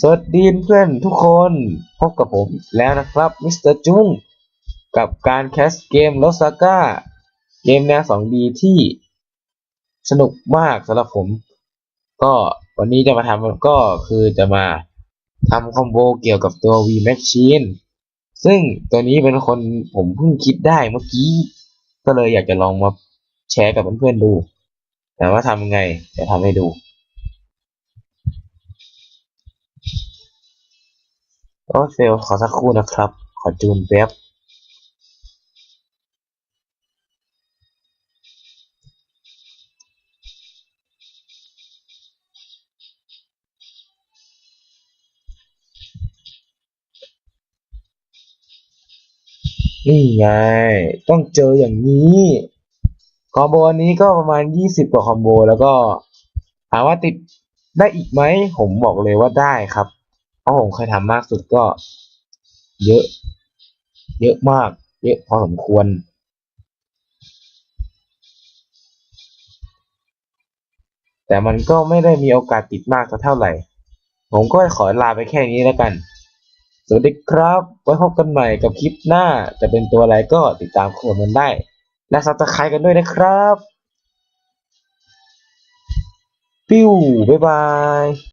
สวัสดีเพื่อนทุกคนพบกับผมแล้วนะครับมิสเตอร์จุ้งกับการแคสเกม l o s a g a เกมแนว 2D ที่สนุกมากสำหรับผม ก็วันนี้จะมาทำก็คือจะมาทำคอมโบเกี่ยวกับตัว V Machine ซึ่งตัวนี้เป็นคนผมเพิ่งคิดได้เมื่อกี้ ก็เลยอยากจะลองมาแชร์กับเพื่อนๆดู แต่ว่าทำยังไงจะทำให้ดู โอ้เฟลขอสักครู่นะครับ ขอจูนแป๊บนี่ไง ต้องเจออย่างนี้คอมโบอันนี้ก็ประมาณยี่สิบกว่าคอมโบ แล้วก็ถามว่าติดได้อีกไหม ผมบอกเลยว่าได้ครับ เพราะผมเคยทำมากสุดก็ เยอะ เยอะมาก เยอะพอสมควร แต่มันก็ไม่ได้มีโอกาสติดมากเท่าไหร่ ผมก็ขอลาไปแค่นี้แล้วกัน สวัสดีครับ ไว้พบกันใหม่กับคลิปหน้า จะเป็นตัวอะไรก็ติดตามชมกันได้ และซับสไครต์กันด้วยนะครับ ปิ้ว บ๊ายบาย